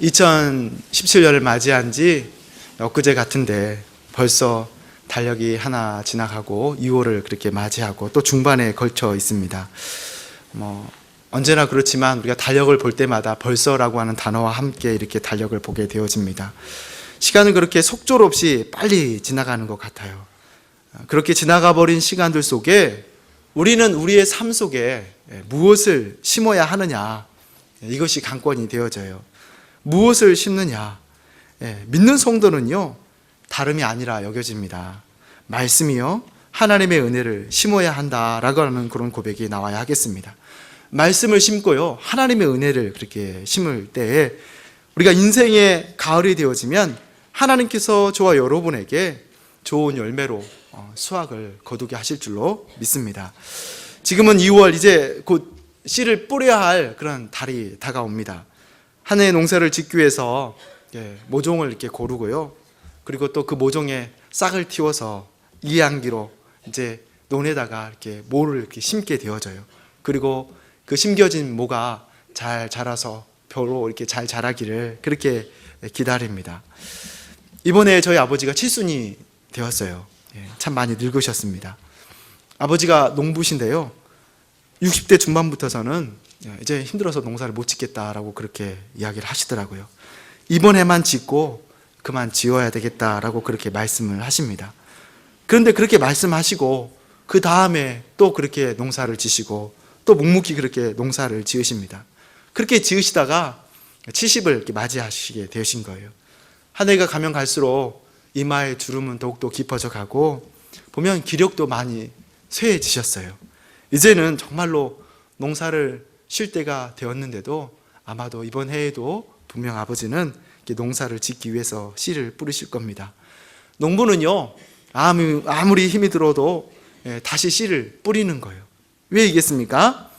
2017년을 맞이한 지 엊그제 같은데 벌써 달력이 하나 지나가고 2월을 그렇게 맞이하고 또 중반에 걸쳐 있습니다. 뭐 언제나 그렇지만 우리가 달력을 볼 때마다 벌써라고 하는 단어와 함께 이렇게 달력을 보게 되어집니다. 시간은 그렇게 속절없이 빨리 지나가는 것 같아요. 그렇게 지나가 버린 시간들 속에 우리는 우리의 삶 속에 무엇을 심어야 하느냐 이것이 관건이 되어져요. 무엇을 심느냐 예, 믿는 성도는요 다름이 아니라 여겨집니다. 말씀이요 하나님의 은혜를 심어야 한다라고 하는 그런 고백이 나와야 하겠습니다. 말씀을 심고요 하나님의 은혜를 그렇게 심을 때에 우리가 인생의 가을이 되어지면 하나님께서 저와 여러분에게 좋은 열매로 어, 수확을 거두게 하실 줄로 믿습니다. 지금은 2월 이제 곧 씨를 뿌려야 할 그런 달이 다가옵니다. 한해 농사를 짓기 위해서 예, 모종을 이렇게 고르고요. 그리고 또 그 모종에 싹을 틔워서 이양기로 이제 논에다가 이렇게 모를 이렇게 심게 되어져요. 그리고 그 심겨진 모가 잘 자라서 벼로 이렇게 잘 자라기를 그렇게 기다립니다. 이번에 저희 아버지가 칠순이 되었어요. 예, 참 많이 늙으셨습니다. 아버지가 농부신데요. 60대 중반부터서는 이제 힘들어서 농사를 못 짓겠다라고 그렇게 이야기를 하시더라고요. 이번 해만 짓고 그만 지어야 되겠다라고 그렇게 말씀을 하십니다. 그런데 그렇게 말씀하시고 그 다음에 또 그렇게 농사를 지시고 또 묵묵히 그렇게 농사를 지으십니다. 그렇게 지으시다가 70을 이렇게 맞이하시게 되신 거예요. 한 해가 가면 갈수록 이마의 주름은 더욱더 깊어져 가고 보면 기력도 많이 쇠해지셨어요. 이제는 정말로 농사를 쉴 때가 되었는데도 아마도 이번 해에도 분명 아버지는 농사를 짓기 위해서 씨를 뿌리실 겁니다. 농부는요, 아무, 아무리 힘이 들어도 예, 다시 씨를 뿌리는 거예요. 왜 이겠습니까?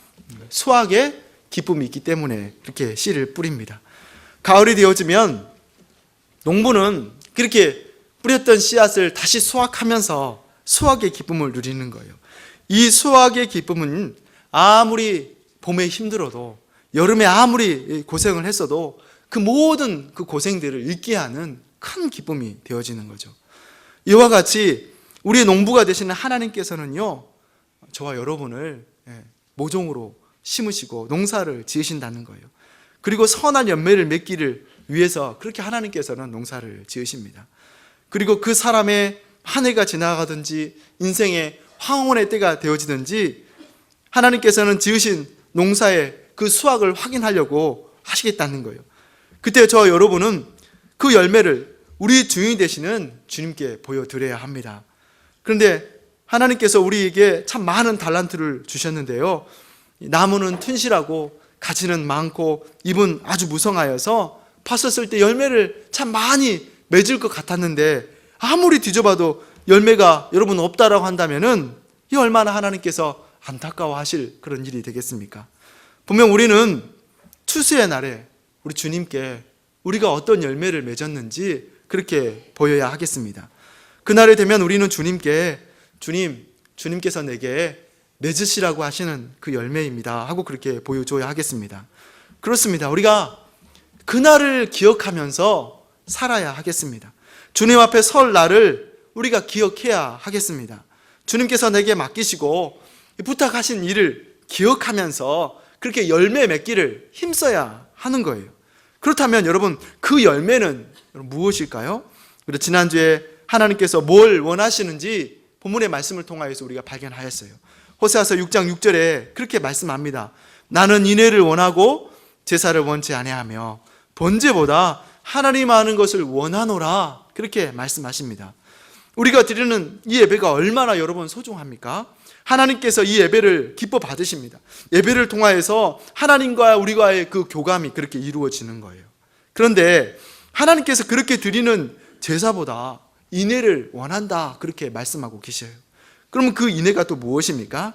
수확에 기쁨이 있기 때문에 그렇게 씨를 뿌립니다. 가을이 되어지면 농부는 그렇게 뿌렸던 씨앗을 다시 수확하면서 수확의 기쁨을 누리는 거예요. 이 수확의 기쁨은 아무리 봄에 힘들어도 여름에 아무리 고생을 했어도 그 모든 그 고생들을 잊게 하는 큰 기쁨이 되어지는 거죠. 이와 같이 우리의 농부가 되시는 하나님께서는요, 저와 여러분을 예, 모종으로 심으시고 농사를 지으신다는 거예요. 그리고 선한 열매를 맺기를 위해서 그렇게 하나님께서는 농사를 지으십니다. 그리고 그 사람의 한 해가 지나가든지 인생의 황혼의 때가 되어지든지 하나님께서는 지으신 농사의 그 수확을 확인하려고 하시겠다는 거예요. 그때 저 여러분은 그 열매를 우리 주인이 되시는 주님께 보여드려야 합니다. 그런데 하나님께서 우리에게 참 많은 달란트를 주셨는데요. 나무는 튼실하고 가지는 많고 잎은 아주 무성하여서 팠었을 때 열매를 참 많이 맺을 것 같았는데 아무리 뒤져봐도 열매가 여러분 없다라고 한다면은 이 얼마나 하나님께서 안타까워하실 그런 일이 되겠습니까? 분명 우리는 추수의 날에 우리 주님께 우리가 어떤 열매를 맺었는지 그렇게 보여야 하겠습니다. 그날이 되면 우리는 주님께 주님, 주님께서 내게 맺으시라고 하시는 그 열매입니다. 하고 그렇게 보여줘야 하겠습니다. 그렇습니다. 우리가 그날을 기억하면서 살아야 하겠습니다. 주님 앞에 설 날을 우리가 기억해야 하겠습니다. 주님께서 내게 맡기시고 부탁하신 일을 기억하면서 그렇게 열매 맺기를 힘써야 하는 거예요. 그렇다면 여러분 그 열매는 무엇일까요? 그리고 지난주에 하나님께서 뭘 원하시는지 본문의 말씀을 통하여서 우리가 발견하였어요. 호세아서 6장 6절에 그렇게 말씀합니다. 나는 인애를 원하고 제사를 원치 아니하며 번제보다 하나님 아는 것을 원하노라 그렇게 말씀하십니다. 우리가 드리는 이 예배가 얼마나 여러분 소중합니까? 하나님께서 이 예배를 기뻐 받으십니다. 예배를 통하여서 하나님과 우리와의 그 교감이 그렇게 이루어지는 거예요. 그런데 하나님께서 그렇게 드리는 제사보다 인애를 원한다 그렇게 말씀하고 계셔요. 그러면 그 인애가 또 무엇입니까?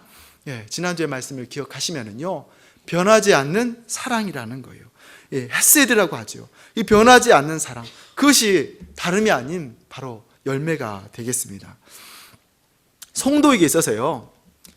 예, 지난주의 말씀을 기억하시면은요. 변하지 않는 사랑이라는 거예요. 예, 헤세드라고 하죠. 이 변하지 않는 사랑. 그것이 다름이 아닌 바로 열매가 되겠습니다. 성도에게 있어서요.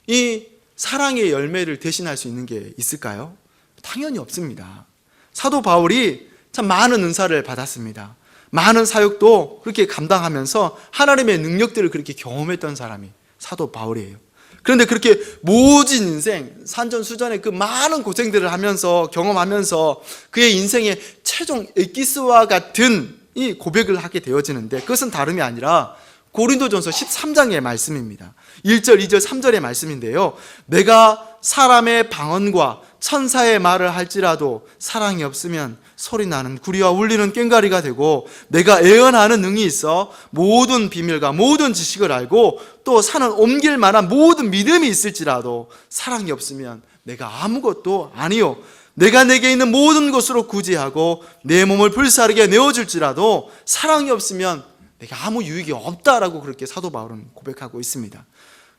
이 사랑의 열매를 대신할 수 있는 게 있을까요? 당연히 없습니다. 사도 바울이 참 많은 은사를 받았습니다. 많은 사역도 그렇게 감당하면서 하나님의 능력들을 그렇게 경험했던 사람이 사도 바울이에요. 그런데 그렇게 모진 인생, 산전수전의 그 많은 고생들을 하면서 경험하면서 그의 인생의 최종 엑기스와 같은 이 고백을 하게 되어지는데 그것은 다름이 아니라 고린도전서 13장의 말씀입니다. 1절, 2절, 3절의 말씀인데요. 내가 사람의 방언과 천사의 말을 할지라도 사랑이 없으면 소리 나는 구리와 울리는 꽹가리가 되고 내가 애언하는 능이 있어 모든 비밀과 모든 지식을 알고 또 산을 옮길 만한 모든 믿음이 있을지라도 사랑이 없으면 내가 아무것도 아니요 내가 내게 있는 모든 것으로 구제하고 내 몸을 불사르게 내어줄지라도 사랑이 없으면 내가 아무 유익이 없다라고 그렇게 사도 바울은 고백하고 있습니다.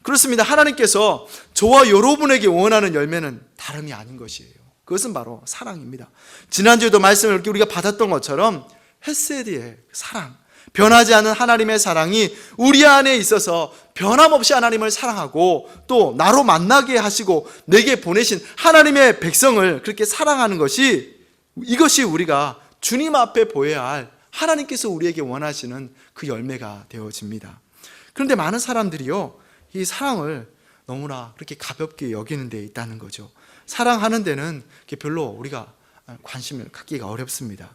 그렇습니다. 하나님께서 저와 여러분에게 원하는 열매는 다름이 아닌 것이에요. 그것은 바로 사랑입니다. 지난주에도 말씀을 우리가 받았던 것처럼 헤세드의 사랑, 변하지 않는 하나님의 사랑이 우리 안에 있어서 변함없이 하나님을 사랑하고 또 나로 만나게 하시고 내게 보내신 하나님의 백성을 그렇게 사랑하는 것이 이것이 우리가 주님 앞에 보여야 할 하나님께서 우리에게 원하시는 그 열매가 되어집니다. 그런데 많은 사람들이요, 이 사랑을 너무나 그렇게 가볍게 여기는 데 있다는 거죠. 사랑하는 데는 별로 우리가 관심을 갖기가 어렵습니다.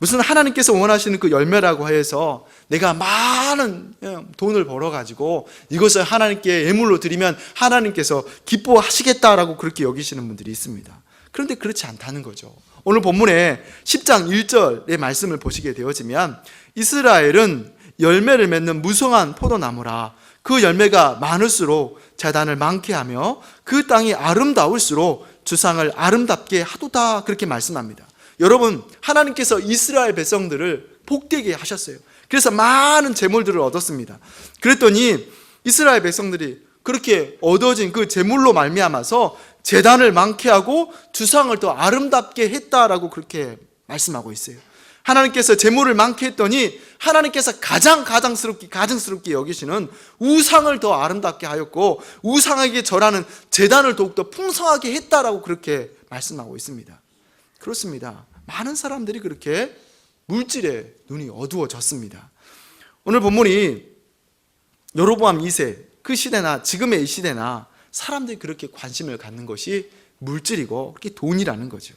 무슨 하나님께서 원하시는 그 열매라고 해서 내가 많은 돈을 벌어가지고 이것을 하나님께 예물로 드리면 하나님께서 기뻐하시겠다라고 그렇게 여기시는 분들이 있습니다. 그런데 그렇지 않다는 거죠. 오늘 본문에 10장 1절의 말씀을 보시게 되어지면 이스라엘은 열매를 맺는 무성한 포도나무라 그 열매가 많을수록 재단을 많게 하며 그 땅이 아름다울수록 주상을 아름답게 하도다 그렇게 말씀합니다. 여러분 하나님께서 이스라엘 백성들을 복되게 하셨어요. 그래서 많은 재물들을 얻었습니다. 그랬더니 이스라엘 백성들이 그렇게 얻어진 그 재물로 말미암아서 재단을 많게 하고 주상을 더 아름답게 했다라고 그렇게 말씀하고 있어요. 하나님께서 재물을 많게 했더니 하나님께서 가장 가장스럽게 가증스럽게 여기시는 우상을 더 아름답게 하였고 우상에게 절하는 재단을 더욱더 풍성하게 했다라고 그렇게 말씀하고 있습니다. 그렇습니다. 많은 사람들이 그렇게 물질에 눈이 어두워졌습니다. 오늘 본문이 여로보암 2세 그 시대나 지금의 이 시대나 사람들이 그렇게 관심을 갖는 것이 물질이고 그렇게 돈이라는 거죠.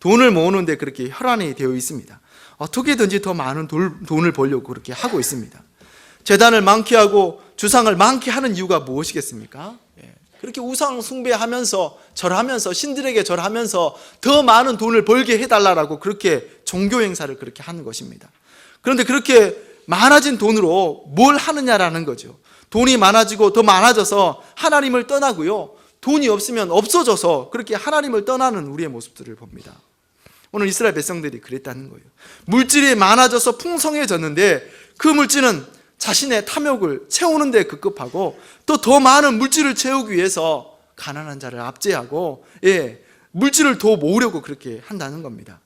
돈을 모으는데 그렇게 혈안이 되어 있습니다. 어떻게든지 더 많은 돈을 벌려고 그렇게 하고 있습니다. 재단을 많게 하고 주상을 많게 하는 이유가 무엇이겠습니까? 예. 그렇게 우상 숭배하면서 절하면서 신들에게 절하면서 더 많은 돈을 벌게 해달라고 그렇게 종교 행사를 그렇게 하는 것입니다. 그런데 그렇게 많아진 돈으로 뭘 하느냐라는 거죠. 돈이 많아지고 더 많아져서 하나님을 떠나고요. 돈이 없으면 없어져서 그렇게 하나님을 떠나는 우리의 모습들을 봅니다. 오늘 이스라엘 백성들이 그랬다는 거예요. 물질이 많아져서 풍성해졌는데 그 물질은 자신의 탐욕을 채우는 데 급급하고 또 더 많은 물질을 채우기 위해서 가난한 자를 압제하고 예, 물질을 더 모으려고 그렇게 한다는 겁니다.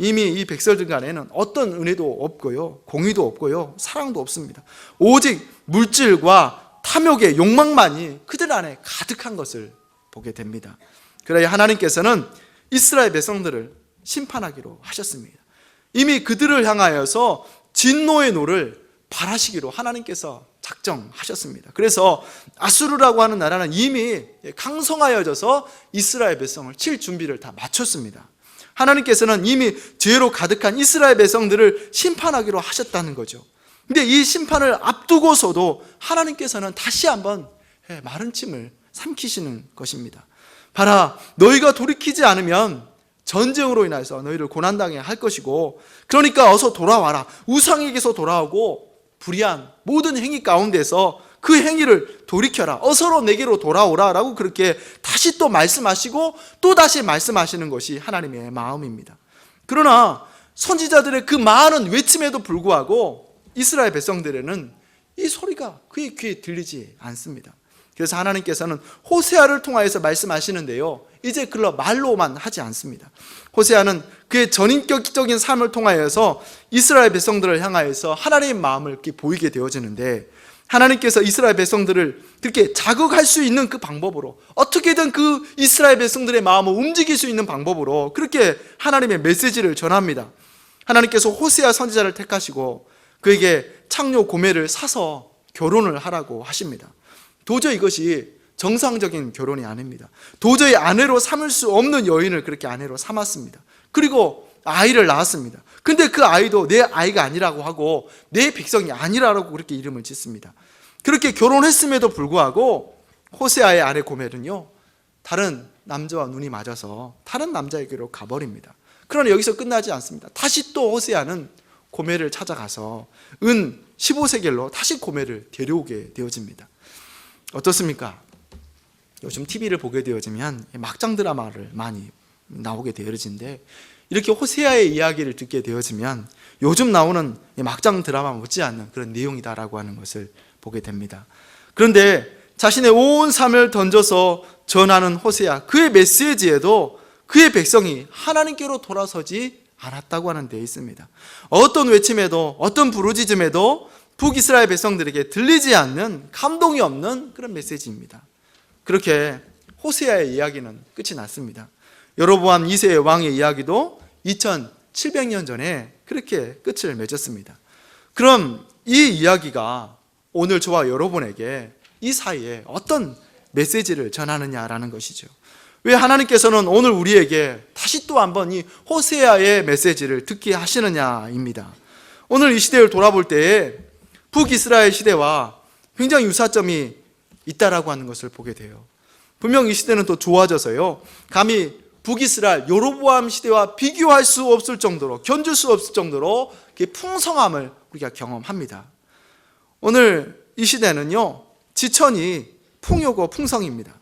이미 이 백성들 간에는 어떤 은혜도 없고요. 공의도 없고요. 사랑도 없습니다. 오직 물질과 탐욕의 욕망만이 그들 안에 가득한 것을 보게 됩니다. 그래야 하나님께서는 이스라엘 백성들을 심판하기로 하셨습니다. 이미 그들을 향하여서 진노의 노를 발하시기로 하나님께서 작정하셨습니다. 그래서 아수르라고 하는 나라는 이미 강성하여져서 이스라엘 백성을 칠 준비를 다 마쳤습니다. 하나님께서는 이미 죄로 가득한 이스라엘 백성들을 심판하기로 하셨다는 거죠. 근데 이 심판을 앞두고서도 하나님께서는 다시 한번 마른 침을 삼키시는 것입니다. 봐라, 너희가 돌이키지 않으면 전쟁으로 인해서 너희를 고난당해 할 것이고 그러니까 어서 돌아와라 우상에게서 돌아오고 불의한 모든 행위 가운데서 그 행위를 돌이켜라. 어서로 내게로 돌아오라 라고 그렇게 다시 또 말씀하시고 또 다시 말씀하시는 것이 하나님의 마음입니다. 그러나 선지자들의 그 많은 외침에도 불구하고 이스라엘 백성들에는 이 소리가 그의 귀에 들리지 않습니다 그래서 하나님께서는 호세아를 통하여서 말씀하시는데요. 이제 그러 말로만 하지 않습니다. 호세아는 그의 전인격적인 삶을 통하여서 이스라엘 백성들을 향하여서 하나님의 마음을 이렇게 보이게 되어지는데 하나님께서 이스라엘 백성들을 그렇게 자극할 수 있는 그 방법으로 어떻게든 그 이스라엘 백성들의 마음을 움직일 수 있는 방법으로 그렇게 하나님의 메시지를 전합니다. 하나님께서 호세아 선지자를 택하시고 그에게 창녀 고매를 사서 결혼을 하라고 하십니다. 도저히 이것이 정상적인 결혼이 아닙니다. 도저히 아내로 삼을 수 없는 여인을 그렇게 아내로 삼았습니다. 그리고 아이를 낳았습니다. 근데 그 아이도 내 아이가 아니라고 하고 내 백성이 아니라고 그렇게 이름을 짓습니다. 그렇게 결혼했음에도 불구하고 호세아의 아내 고멜은요 다른 남자와 눈이 맞아서 다른 남자에게로 가버립니다. 그러나 여기서 끝나지 않습니다. 다시 또 호세아는 고멜을 찾아가서 은 15세겔로 다시 고멜을 데려오게 되어집니다. 어떻습니까? 요즘 TV를 보게 되어지면 막장 드라마를 많이 나오게 되어지는데 이렇게 호세아의 이야기를 듣게 되어지면 요즘 나오는 막장 드라마 못지않는 그런 내용이다라고 하는 것을 보게 됩니다. 그런데 자신의 온 삶을 던져서 전하는 호세아 그의 메시지에도 그의 백성이 하나님께로 돌아서지 않았다고 하는 데 있습니다. 어떤 외침에도 어떤 부르짖음에도 북이스라엘 백성들에게 들리지 않는 감동이 없는 그런 메시지입니다. 그렇게 호세아의 이야기는 끝이 났습니다. 여로보암 2세의 왕의 이야기도 2700년 전에 그렇게 끝을 맺었습니다. 그럼 이 이야기가 오늘 저와 여러분에게 이 사이에 어떤 메시지를 전하느냐라는 것이죠. 왜 하나님께서는 오늘 우리에게 다시 또 한번 이 호세아의 메시지를 듣게 하시느냐입니다. 오늘 이 시대를 돌아볼 때에 북이스라엘 시대와 굉장히 유사점이 있다라고 하는 것을 보게 돼요. 분명 이 시대는 또 좋아져서요. 감히 북이스라엘 요로보암 시대와 비교할 수 없을 정도로 견줄 수 없을 정도로 풍성함을 우리가 경험합니다. 오늘 이 시대는요. 지천이 풍요고 풍성입니다.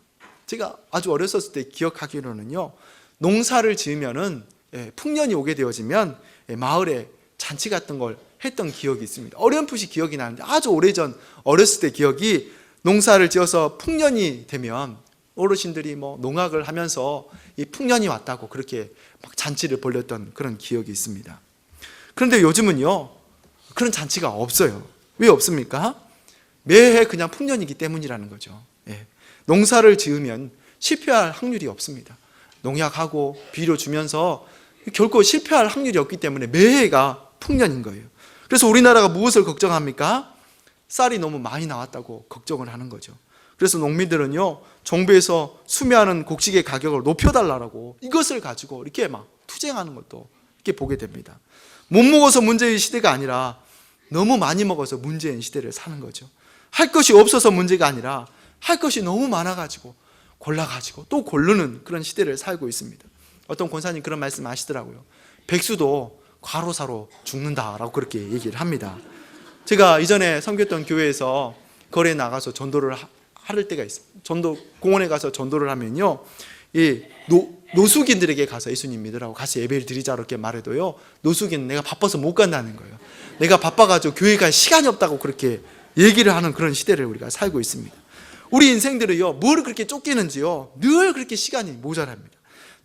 제가 아주 어렸을 때 기억하기로는요. 농사를 지으면은 예, 풍년이 오게 되어지면 예, 마을에 잔치 같은 걸 했던 기억이 있습니다. 어렴풋이 기억이 나는데 아주 오래전 어렸을 때 기억이 농사를 지어서 풍년이 되면 어르신들이 뭐 농악을 하면서 이 풍년이 왔다고 그렇게 막 잔치를 벌렸던 그런 기억이 있습니다. 그런데 요즘은요 그런 잔치가 없어요. 왜 없습니까? 매해 그냥 풍년이기 때문이라는 거죠. 예. 농사를 지으면 실패할 확률이 없습니다. 농약하고 비료 주면서 결코 실패할 확률이 없기 때문에 매해가 풍년인 거예요. 그래서 우리나라가 무엇을 걱정합니까? 쌀이 너무 많이 나왔다고 걱정을 하는 거죠. 그래서 농민들은요, 정부에서 수매하는 곡식의 가격을 높여달라고 이것을 가지고 이렇게 막 투쟁하는 것도 이렇게 보게 됩니다. 못 먹어서 문제의 시대가 아니라 너무 많이 먹어서 문제인 시대를 사는 거죠. 할 것이 없어서 문제가 아니라 할 것이 너무 많아가지고 골라가지고 또 고르는 그런 시대를 살고 있습니다. 어떤 권사님 그런 말씀 하시더라고요. 백수도 과로사로 죽는다라고 그렇게 얘기를 합니다. 제가 이전에 섬겼던 교회에서 거리에 나가서 전도를 할 때가 있어요. 전도 공원에 가서 전도를 하면요, 이 노, 노숙인들에게 가서 예수님 믿으라고 가서 예배를 드리자 이렇게 말해도요, 노숙인 내가 바빠서 못 간다는 거예요. 내가 바빠가지고 교회 갈 시간이 없다고 그렇게 얘기를 하는 그런 시대를 우리가 살고 있습니다. 우리 인생들은요, 뭘 그렇게 쫓기는지요, 늘 그렇게 시간이 모자랍니다.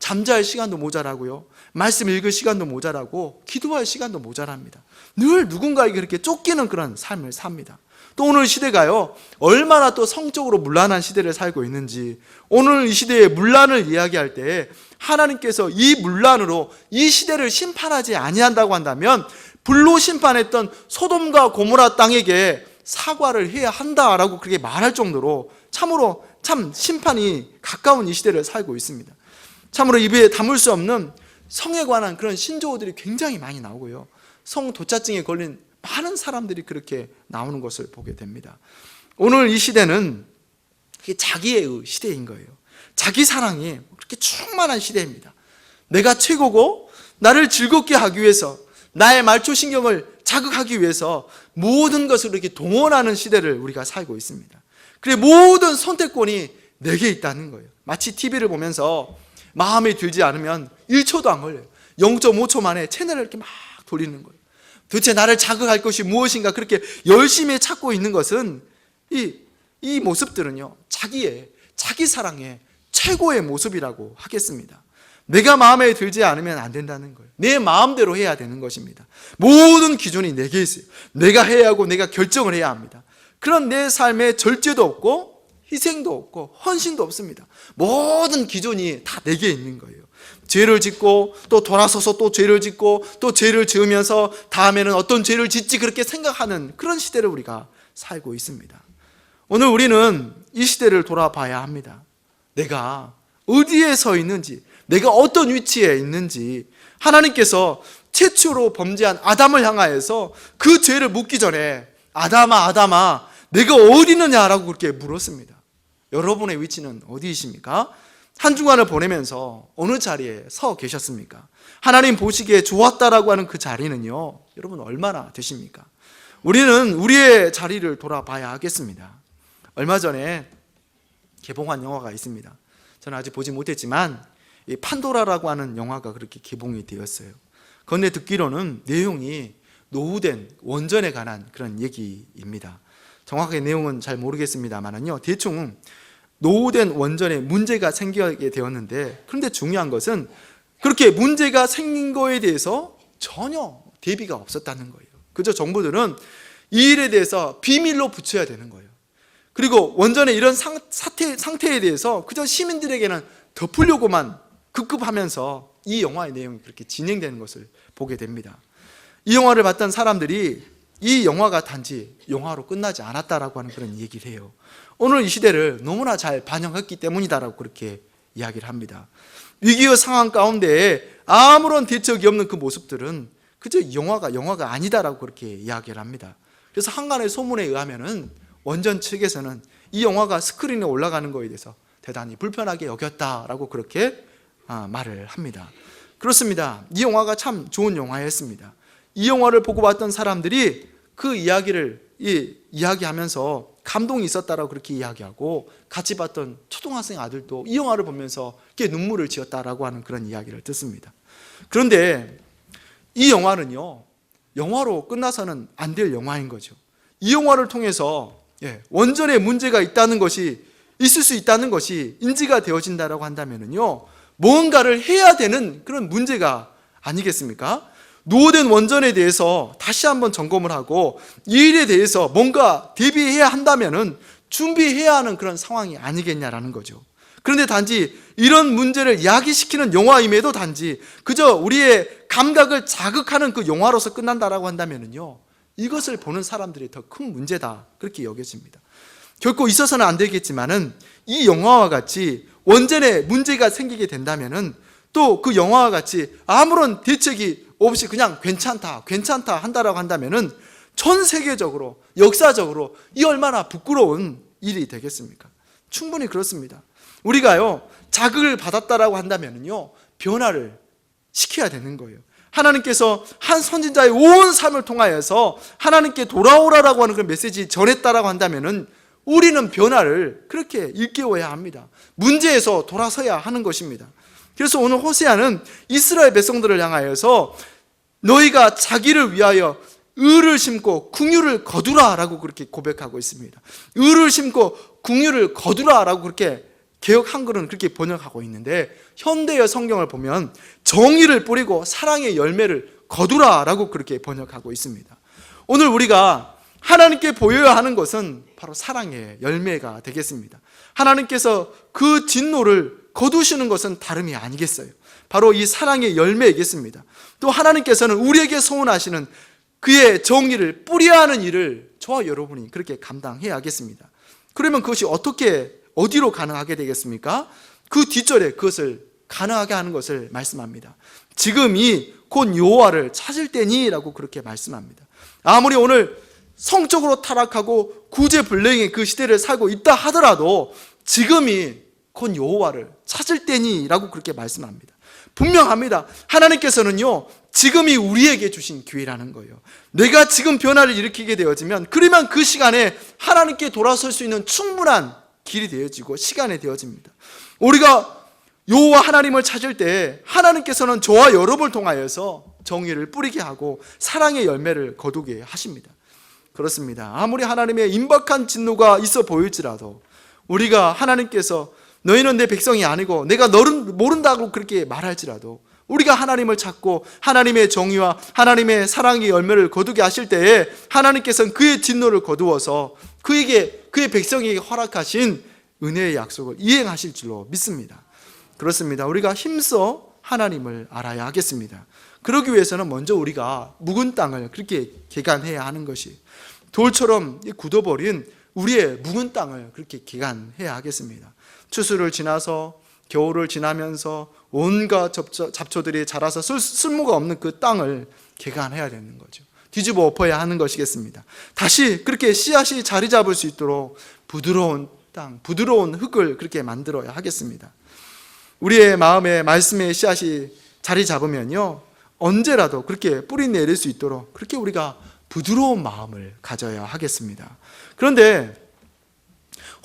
잠잘 시간도 모자라고요. 말씀 읽을 시간도 모자라고 기도할 시간도 모자랍니다. 늘 누군가에게 그렇게 쫓기는 그런 삶을 삽니다. 또 오늘 시대가요, 얼마나 또 성적으로 문란한 시대를 살고 있는지, 오늘 이 시대의 문란을 이야기할 때 하나님께서 이 문란으로 이 시대를 심판하지 아니한다고 한다면 불로 심판했던 소돔과 고모라 땅에게 사과를 해야 한다라고 그렇게 말할 정도로 참으로 참 심판이 가까운 이 시대를 살고 있습니다. 참으로 입에 담을 수 없는 성에 관한 그런 신조어들이 굉장히 많이 나오고요. 성 도자증에 걸린 많은 사람들이 그렇게 나오는 것을 보게 됩니다. 오늘 이 시대는 자기의 시대인 거예요. 자기 사랑이 그렇게 충만한 시대입니다. 내가 최고고 나를 즐겁게 하기 위해서 나의 말초 신경을 자극하기 위해서 모든 것을 이렇게 동원하는 시대를 우리가 살고 있습니다. 그래 모든 선택권이 내게 있다는 거예요. 마치 TV를 보면서 마음에 들지 않으면 1초도 안 걸려요. 0.5초 만에 채널을 이렇게 막 돌리는 거예요. 도대체 나를 자극할 것이 무엇인가 그렇게 열심히 찾고 있는 것은 이, 이 모습들은요, 자기의, 자기 사랑의 최고의 모습이라고 하겠습니다. 내가 마음에 들지 않으면 안 된다는 거예요. 내 마음대로 해야 되는 것입니다. 모든 기준이 내게 있어요. 내가 해야 하고 내가 결정을 해야 합니다. 그런 내 삶에 절제도 없고 희생도 없고 헌신도 없습니다. 모든 기준이 다 내게 있는 거예요. 죄를 짓고 또 돌아서서 또 죄를 짓고 또 죄를 지으면서 다음에는 어떤 죄를 짓지 그렇게 생각하는 그런 시대를 우리가 살고 있습니다. 오늘 우리는 이 시대를 돌아봐야 합니다. 내가 어디에 서 있는지, 내가 어떤 위치에 있는지 하나님께서 최초로 범죄한 아담을 향하여서 그 죄를 묻기 전에 아담아 아담아 내가 어디 있느냐라고 그렇게 물었습니다. 여러분의 위치는 어디이십니까? 한 주간을 보내면서 어느 자리에 서 계셨습니까? 하나님 보시기에 좋았다라고 하는 그 자리는요, 여러분 얼마나 되십니까? 우리는 우리의 자리를 돌아봐야 하겠습니다. 얼마 전에 개봉한 영화가 있습니다. 저는 아직 보지 못했지만 이 판도라라고 하는 영화가 그렇게 개봉이 되었어요. 그런데 듣기로는 내용이 노후된 원전에 관한 그런 얘기입니다. 정확하게 내용은 잘 모르겠습니다만은요. 대충 노후된 원전에 문제가 생기게 되었는데 그런데 중요한 것은 그렇게 문제가 생긴 거에 대해서 전혀 대비가 없었다는 거예요. 그저 정부들은 이 일에 대해서 비밀로 붙여야 되는 거예요. 그리고 원전의 이런 상, 사태, 상태에 대해서 그저 시민들에게는 덮으려고만 급급하면서 이 영화의 내용이 그렇게 진행되는 것을 보게 됩니다. 이 영화를 봤던 사람들이 이 영화가 단지 영화로 끝나지 않았다라고 하는 그런 얘기를 해요. 오늘 이 시대를 너무나 잘 반영했기 때문이다라고 그렇게 이야기를 합니다. 위기의 상황 가운데 아무런 대책이 없는 그 모습들은 그저 영화가 영화가 아니다라고 그렇게 이야기를 합니다. 그래서 한간의 소문에 의하면은 원전 측에서는 이 영화가 스크린에 올라가는 거에 대해서 대단히 불편하게 여겼다라고 그렇게 아, 말을 합니다. 그렇습니다. 이 영화가 참 좋은 영화였습니다. 이 영화를 보고 봤던 사람들이 그 이야기를 이, 이야기하면서 감동이 있었다라고 그렇게 이야기하고 같이 봤던 초등학생 아들도 이 영화를 보면서 이렇게 눈물을 지었다라고 하는 그런 이야기를 듣습니다. 그런데 이 영화는요, 영화로 끝나서는 안 될 영화인 거죠. 이 영화를 통해서 예, 원전에 문제가 있다는 것이 있을 수 있다는 것이 인지가 되어진다라고 한다면은요, 뭔가를 해야 되는 그런 문제가 아니겠습니까? 노후된 원전에 대해서 다시 한번 점검을 하고 이 일에 대해서 뭔가 대비해야 한다면은 준비해야 하는 그런 상황이 아니겠냐라는 거죠. 그런데 단지 이런 문제를 야기시키는 영화임에도 단지 그저 우리의 감각을 자극하는 그 영화로서 끝난다라고 한다면은요. 이것을 보는 사람들이 더 큰 문제다. 그렇게 여겨집니다. 결코 있어서는 안 되겠지만은 이 영화와 같이 원전에 문제가 생기게 된다면은 또 그 영화와 같이 아무런 대책이 없이 그냥 괜찮다, 괜찮다 한다라고 한다면은 전 세계적으로 역사적으로 이 얼마나 부끄러운 일이 되겠습니까? 충분히 그렇습니다. 우리가요 자극을 받았다라고 한다면은요 변화를 시켜야 되는 거예요. 하나님께서 한 선진자의 온 삶을 통하여서 하나님께 돌아오라라고 하는 그 메시지 전했다라고 한다면은 우리는 변화를 그렇게 일깨워야 합니다. 문제에서 돌아서야 하는 것입니다. 그래서 오늘 호세아는 이스라엘 백성들을 향하여서 너희가 자기를 위하여 의를 심고 궁유를 거두라라고 그렇게 고백하고 있습니다. 의를 심고 궁유를 거두라라고 그렇게 개혁 한글은 그렇게 번역하고 있는데 현대의 성경을 보면 정의를 뿌리고 사랑의 열매를 거두라라고 그렇게 번역하고 있습니다. 오늘 우리가 하나님께 보여야 하는 것은 바로 사랑의 열매가 되겠습니다. 하나님께서 그 진노를 거두시는 것은 다름이 아니겠어요. 바로 이 사랑의 열매이겠습니다. 또 하나님께서는 우리에게 소원하시는 그의 정의를 뿌리하는 일을 저와 여러분이 그렇게 감당해야 하겠습니다. 그러면 그것이 어떻게 어디로 가능하게 되겠습니까? 그 뒷절에 그것을 가능하게 하는 것을 말씀합니다. 지금이 곧 여호와를 찾을 때니라고 그렇게 말씀합니다. 아무리 오늘 성적으로 타락하고 구제불능의 그 시대를 살고 있다 하더라도 지금이 곧 여호와를 찾을 때니라고 그렇게 말씀합니다. 분명합니다. 하나님께서는요, 지금이 우리에게 주신 기회라는 거예요. 내가 지금 변화를 일으키게 되어지면, 그러면 그 시간에 하나님께 돌아설 수 있는 충분한 길이 되어지고 시간이 되어집니다. 우리가 여호와 하나님을 찾을 때 하나님께서는 저와 여러분을 통하여서 정의를 뿌리게 하고 사랑의 열매를 거두게 하십니다. 그렇습니다. 아무리 하나님의 임박한 진노가 있어 보일지라도 우리가 하나님께서 너희는 내 백성이 아니고 내가 너를 모른다고 그렇게 말할지라도 우리가 하나님을 찾고 하나님의 정의와 하나님의 사랑의 열매를 거두게 하실 때에 하나님께서는 그의 진노를 거두어서 그에게 그의 백성에게 허락하신 은혜의 약속을 이행하실 줄로 믿습니다. 그렇습니다. 우리가 힘써 하나님을 알아야 하겠습니다. 그러기 위해서는 먼저 우리가 묵은 땅을 그렇게 개간해야 하는 것이 돌처럼 굳어버린 우리의 묵은 땅을 그렇게 개간해야 하겠습니다. 추수를 지나서 겨울을 지나면서 온갖 잡초, 잡초들이 자라서 쓸, 쓸모가 없는 그 땅을 개간해야 되는 거죠. 뒤집어 엎어야 하는 것이겠습니다. 다시 그렇게 씨앗이 자리 잡을 수 있도록 부드러운 땅, 부드러운 흙을 그렇게 만들어야 하겠습니다. 우리의 마음에 말씀의 씨앗이 자리 잡으면요. 언제라도 그렇게 뿌리 내릴 수 있도록 그렇게 우리가 부드러운 마음을 가져야 하겠습니다. 그런데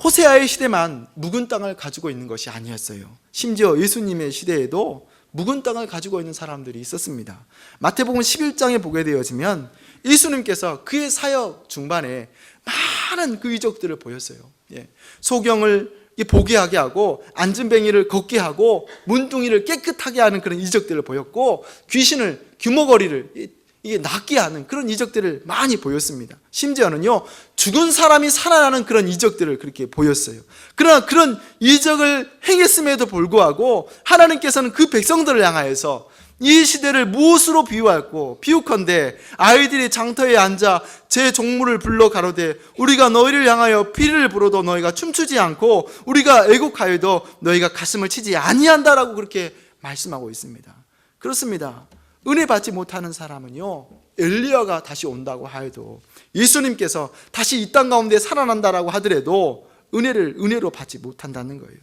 호세아의 시대만 묵은 땅을 가지고 있는 것이 아니었어요. 심지어 예수님의 시대에도 묵은 땅을 가지고 있는 사람들이 있었습니다. 마태복음 11장에 보게 되어지면 예수님께서 그의 사역 중반에 많은 그 이적들을 보였어요. 예. 소경을 보게 하게 하고 안진뱅이를 걷게 하고 문둥이를 깨끗하게 하는 그런 이적들을 보였고 귀신을 규모거리를 이게 낫게 하는 그런 이적들을 많이 보였습니다. 심지어는요, 죽은 사람이 살아나는 그런 이적들을 그렇게 보였어요. 그러나 그런 이적을 행했음에도 불구하고 하나님께서는 그 백성들을 향하여서 이 시대를 무엇으로 비유할고 비유컨대 아이들이 장터에 앉아 제 종물을 불러 가로되 우리가 너희를 향하여 피를 불어도 너희가 춤추지 않고 우리가 애곡하여도 너희가 가슴을 치지 아니한다라고 그렇게 말씀하고 있습니다. 그렇습니다. 은혜 받지 못하는 사람은요 엘리야가 다시 온다고 하여도 예수님께서 다시 이 땅 가운데 살아난다라고 하더라도 은혜를 은혜로 받지 못한다는 거예요.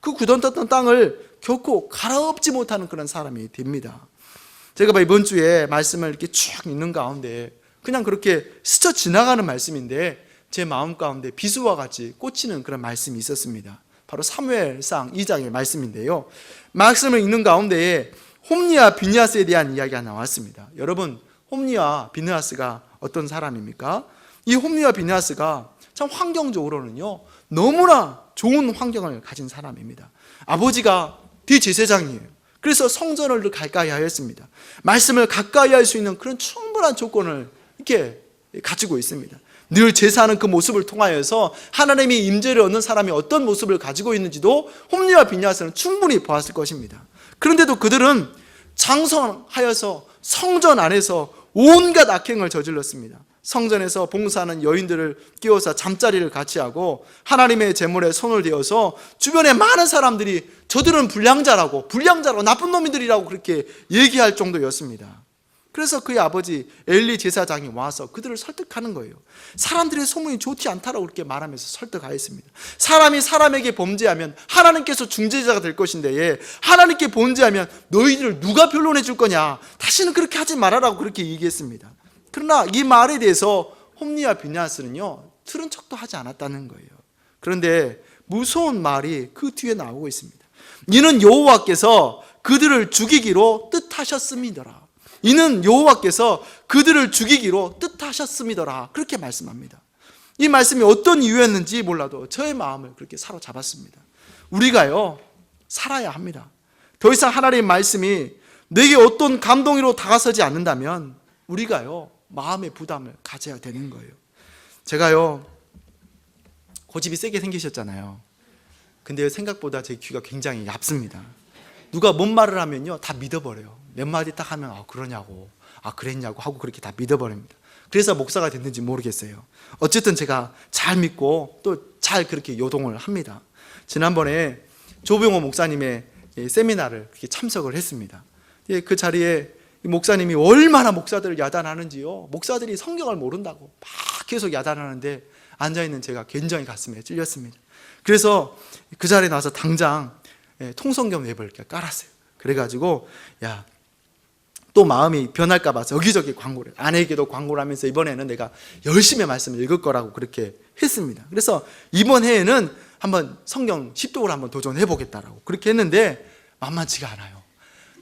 그 굳었던 땅을 결코 갈아엎지 못하는 그런 사람이 됩니다. 제가 봐 이번 주에 말씀을 이렇게 쭉 읽는 가운데 그냥 그렇게 스쳐 지나가는 말씀인데 제 마음 가운데 비수와 같이 꽂히는 그런 말씀이 있었습니다. 바로 사무엘상 2장의 말씀인데요. 말씀을 읽는 가운데에 홈리와 비니아스에 대한 이야기가 나왔습니다. 여러분, 홈리와 비니아스가 어떤 사람입니까? 이 홈리와 비니아스가 참 환경적으로는요, 너무나 좋은 환경을 가진 사람입니다. 아버지가 대제사장이에요. 그래서 성전을 가까이 하였습니다. 말씀을 가까이 할 수 있는 그런 충분한 조건을 이렇게 가지고 있습니다. 늘 제사하는 그 모습을 통하여서 하나님의 임재를 얻는 사람이 어떤 모습을 가지고 있는지도 홈리와 비냐스는 충분히 보았을 것입니다. 그런데도 그들은 장성하여서 성전 안에서 온갖 악행을 저질렀습니다. 성전에서 봉사하는 여인들을 끼워서 잠자리를 같이 하고 하나님의 제물에 손을 대어서 주변에 많은 사람들이 저들은 불량자라고 불량자라고 나쁜 놈이들이라고 그렇게 얘기할 정도였습니다. 그래서 그의 아버지 엘리 제사장이 와서 그들을 설득하는 거예요. 사람들의 소문이 좋지 않다라고 그렇게 말하면서 설득하였습니다. 사람이 사람에게 범죄하면 하나님께서 중재자가 될 것인데 예, 하나님께 범죄하면 너희들을 누가 변론해 줄 거냐? 다시는 그렇게 하지 말아라고 그렇게 얘기했습니다. 그러나 이 말에 대해서 홈리와 비냐스는요 들은 척도 하지 않았다는 거예요. 그런데 무서운 말이 그 뒤에 나오고 있습니다. 이는 여호와께서 그들을 죽이기로 뜻하셨음이더라. 이는 여호와께서 그들을 죽이기로 뜻하셨음이더라. 그렇게 말씀합니다. 이 말씀이 어떤 이유였는지 몰라도 저의 마음을 그렇게 사로잡았습니다. 우리가요 살아야 합니다. 더 이상 하나님의 말씀이 내게 어떤 감동으로 다가서지 않는다면 우리가요 마음의 부담을 가져야 되는 거예요. 제가요 고집이 세게 생기셨잖아요. 근데 생각보다 제 귀가 굉장히 얇습니다. 누가 뭔 말을 하면요 다 믿어버려요. 몇 마디 딱 하면 아 그러냐고 아 그랬냐고 하고 그렇게 다 믿어버립니다. 그래서 목사가 됐는지 모르겠어요. 어쨌든 제가 잘 믿고 또 잘 그렇게 요동을 합니다. 지난번에 조병호 목사님의 세미나를 참석을 했습니다. 그 자리에 목사님이 얼마나 목사들을 야단하는지요. 목사들이 성경을 모른다고 막 계속 야단하는데 앉아있는 제가 굉장히 가슴에 찔렸습니다. 그래서 그 자리에 나와서 당장 통성경 웹을 깔았어요. 그래가지고 야, 또 마음이 변할까 봐서 여기저기 광고를 아내에게도 광고를 하면서 이번에는 내가 열심히 말씀을 읽을 거라고 그렇게 했습니다. 그래서 이번 해에는 한번 성경 10독을 한번 도전해 보겠다라고 그렇게 했는데 만만치가 않아요.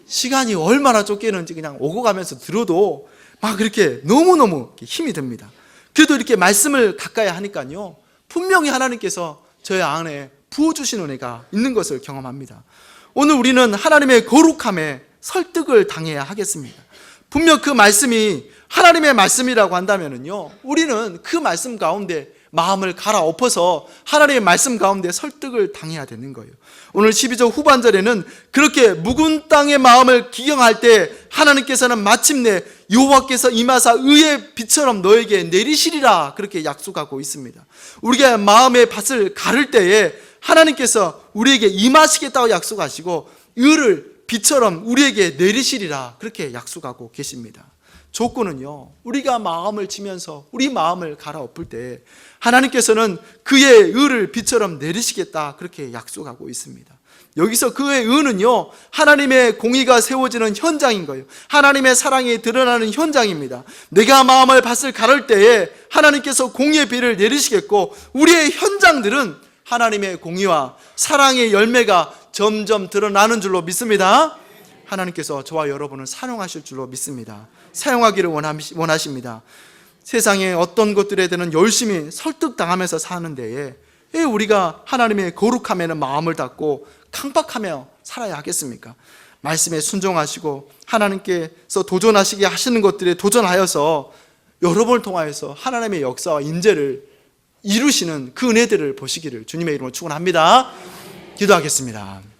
시간이 얼마나 쫓기는지 그냥 오고 가면서 들어도 막 그렇게 너무너무 힘이 듭니다. 그래도 이렇게 말씀을 가까이 하니까요. 분명히 하나님께서 저의 안에 부어주신 은혜가 있는 것을 경험합니다. 오늘 우리는 하나님의 거룩함에 설득을 당해야 하겠습니다. 분명 그 말씀이 하나님의 말씀이라고 한다면요. 우리는 그 말씀 가운데 마음을 갈아엎어서 하나님의 말씀 가운데 설득을 당해야 되는 거예요. 오늘 12절 후반절에는 그렇게 묵은 땅의 마음을 기경할 때 하나님께서는 마침내 여호와께서 임하사 의의 빛처럼 너에게 내리시리라 그렇게 약속하고 있습니다. 우리가 마음의 밭을 가를 때에 하나님께서 우리에게 임하시겠다고 약속하시고 의를 빛처럼 우리에게 내리시리라 그렇게 약속하고 계십니다. 조건은요, 우리가 마음을 치면서 우리 마음을 갈아엎을 때 하나님께서는 그의 의를 빛처럼 내리시겠다 그렇게 약속하고 있습니다. 여기서 그의 의는요, 하나님의 공의가 세워지는 현장인 거예요. 하나님의 사랑이 드러나는 현장입니다. 내가 마음을 밭을 가를 때에 하나님께서 공의의 비를 내리시겠고, 우리의 현장들은 하나님의 공의와 사랑의 열매가 점점 드러나는 줄로 믿습니다. 하나님께서 저와 여러분을 사용하실 줄로 믿습니다. 사용하기를 원하십니다. 세상에 어떤 것들에 대한 열심히 설득당하면서 사는 데에 왜 우리가 하나님의 거룩함에는 마음을 닫고 강박하며 살아야 하겠습니까? 말씀에 순종하시고 하나님께서 도전하시게 하시는 것들에 도전하여서 여러분을 통하여서 하나님의 역사와 임재를 이루시는 그 은혜들을 보시기를 주님의 이름으로 축원합니다. 기도하겠습니다.